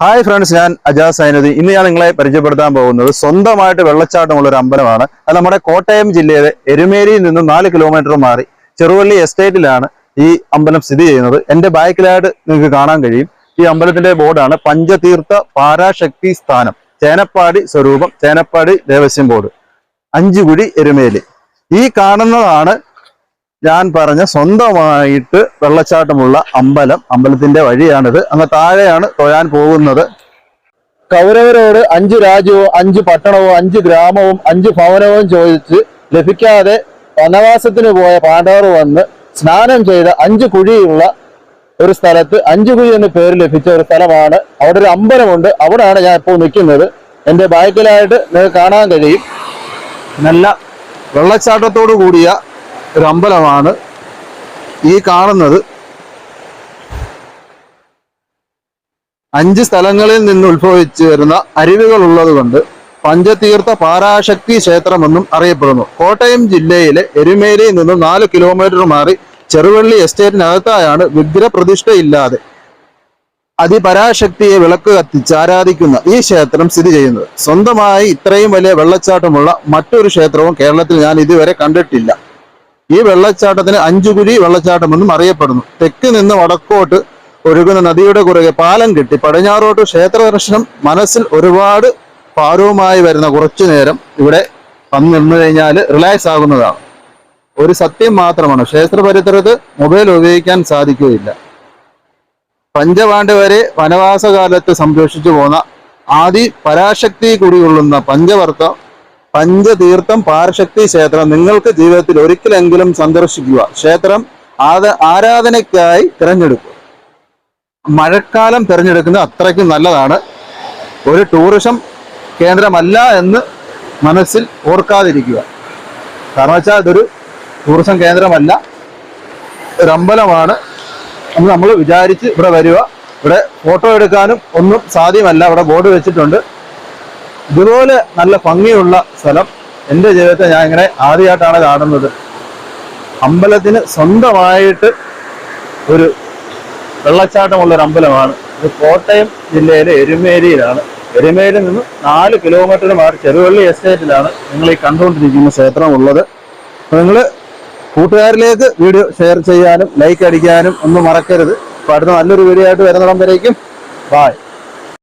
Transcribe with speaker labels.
Speaker 1: Hi friends ഞാൻ അജാസ് സൈനുദ്ദീൻ. ഇന്ന് ഞാൻ നിങ്ങളെ പരിചയപ്പെടുത്താൻ പോകുന്നത് സ്വന്തമായിട്ട് വെള്ളച്ചാട്ടമുള്ള ഒരു അമ്പലമാണ്. അത് നമ്മുടെ കോട്ടയം ജില്ലയിലെ എരുമേലിയിൽ നിന്ന് നാല് കിലോമീറ്റർ മാറി ചെറുവള്ളി എസ്റ്റേറ്റിലാണ് ഈ അമ്പലം സ്ഥിതി ചെയ്യുന്നത്. എന്റെ ബാക്കിലായിട്ട് നിങ്ങൾക്ക് കാണാൻ കഴിയും. ഈ അമ്പലത്തിന്റെ ബോർഡാണ് പഞ്ചതീർത്ഥ പാരാശക്തി സ്ഥാനം. ചേനപ്പാടി സ്വരൂപം ചേനപ്പാടി ദേവസ്വം ബോർഡ്. അഞ്ചുകുടി എരുമേലി. ഈ കാണുന്നതാണ് ഞാൻ പറഞ്ഞ സ്വന്തമായിട്ട് വെള്ളച്ചാട്ടമുള്ള അമ്പലം അമ്പലത്തിന്റെ വഴിയാണിത്. അങ്ങ് താഴെയാണ് തൊഴാൻ പോകുന്നത്. കൗരവരോട് അഞ്ച് രാജ്യവും അഞ്ച് പട്ടണവും അഞ്ച് ഗ്രാമവും അഞ്ച് ഭവനവും ചോദിച്ച് ലഭിക്കാതെ വനവാസത്തിന് പോയ പാണ്ഡവർ വന്ന് സ്നാനം ചെയ്ത അഞ്ച് കുഴിയുള്ള ഒരു സ്ഥലത്ത് അഞ്ചു കുഴി എന്ന പേര് ലഭിച്ച ഒരു സ്ഥലമാണ്. അവിടെ ഒരു അമ്പലമുണ്ട്. അവിടെയാണ് ഞാൻ ഇപ്പോൾ നിൽക്കുന്നത്. എന്റെ ബാക്കിലായിട്ട് നിങ്ങൾക്ക് കാണാൻ കഴിയും. നല്ല വെള്ളച്ചാട്ടത്തോടു കൂടിയ ഒരു അമ്പലമാണ് ഈ കാണുന്നത്. അഞ്ച് സ്ഥലങ്ങളിൽ നിന്ന് ഉത്ഭവിച്ചു വരുന്ന അരുവികൾ ഉള്ളത് കൊണ്ട് പഞ്ചതീർത്ഥ പാരാശക്തി ക്ഷേത്രമെന്നും അറിയപ്പെടുന്നു. കോട്ടയം ജില്ലയിലെ എരുമേലിയിൽ നിന്നും നാല് കിലോമീറ്റർ മാറി ചെറുവള്ളി എസ്റ്റേറ്റിനകത്തായാണ് വിഗ്രഹപ്രതിഷ്ഠയില്ലാതെ അതിപരാശക്തിയെ വിളക്ക് കത്തിച്ച് ആരാധിക്കുന്ന ഈ ക്ഷേത്രം സ്ഥിതി ചെയ്യുന്നത്. സ്വന്തമായി ഇത്രയും വലിയ വെള്ളച്ചാട്ടമുള്ള മറ്റൊരു ക്ഷേത്രവും കേരളത്തിൽ ഞാൻ ഇതുവരെ കണ്ടിട്ടില്ല. ഈ വെള്ളച്ചാട്ടത്തിന് വെള്ളച്ചാട്ടം വെള്ളച്ചാട്ടമെന്നും അറിയപ്പെടുന്നു. തെക്ക് നിന്ന് വടക്കോട്ട് ഒഴുകുന്ന നദിയുടെ കുറുകെ പാലം കെട്ടി പടിഞ്ഞാറോട്ട് ക്ഷേത്ര ദർശനം മനസ്സിൽ ഒരുപാട് ഭാരവുമായി വരുന്ന കുറച്ചു നേരം ഇവിടെ വന്നു നിന്ന് കഴിഞ്ഞാൽ റിലാക്സ് ആകുന്നതാണ്. ഒരു സത്യം മാത്രമാണ് ക്ഷേത്ര പരിസരത്ത് മൊബൈൽ ഉപയോഗിക്കാൻ സാധിക്കുകയില്ല. പഞ്ചപാണ്ഡവരെ വനവാസകാലത്ത് സംരക്ഷിച്ചു പോന്ന ആദി പരാശക്തി കുടികൊള്ളുന്ന പഞ്ചവർത്ത പഞ്ചതീർത്ഥം പാരശക്തി ക്ഷേത്രം. നിങ്ങൾക്ക് ജീവിതത്തിൽ ഒരിക്കലെങ്കിലും സന്ദർശിക്കുക. ക്ഷേത്രം ആദ ആരാധനയ്ക്കായി തിരഞ്ഞെടുക്കുക. മഴക്കാലം തിരഞ്ഞെടുക്കുന്നത് അത്രയ്ക്കും നല്ലതാണ്. ഒരു ടൂറിസം കേന്ദ്രമല്ല എന്ന് മനസ്സിൽ ഓർക്കാതിരിക്കുക. കാരണം വെച്ചാൽ ഇതൊരു ടൂറിസം കേന്ദ്രമല്ല. ഒരു അമ്പലമാണ് എന്ന് നമ്മൾ വിചാരിച്ച് ഇവിടെ വരിക. ഇവിടെ ഫോട്ടോ എടുക്കാനും ഒന്നും സാധ്യമല്ല. ഇവിടെ ബോർഡ് വെച്ചിട്ടുണ്ട്. ഇതുപോലെ നല്ല ഭംഗിയുള്ള സ്ഥലം എന്റെ ജീവിതത്തെ ഞാൻ ഇങ്ങനെ ആദ്യമായിട്ടാണ് കാണുന്നത്. അമ്പലത്തിന് സ്വന്തമായിട്ട് ഒരു വെള്ളച്ചാട്ടമുള്ള ഒരു അമ്പലമാണ്. ഇത് കോട്ടയം ജില്ലയിലെ എരുമേലിയിലാണ്. എരുമേലിൽ നിന്ന് നാല് കിലോമീറ്റർ മാറി ചെറുവള്ളി എസ്റ്റേറ്റിലാണ് നിങ്ങൾ ഈ കണ്ടുകൊണ്ടിരിക്കുന്ന ക്ഷേത്രം ഉള്ളത് അപ്പോൾ നിങ്ങൾ കൂട്ടുകാരിലേക്ക് വീഡിയോ ഷെയർ ചെയ്യാനും ലൈക്ക് അടിക്കാനും ഒന്നും മറക്കരുത്. അപ്പോൾ അടുത്ത നല്ലൊരു വീഡിയോ ആയിട്ട് വരുന്നിടം വരേക്കും. ബായ്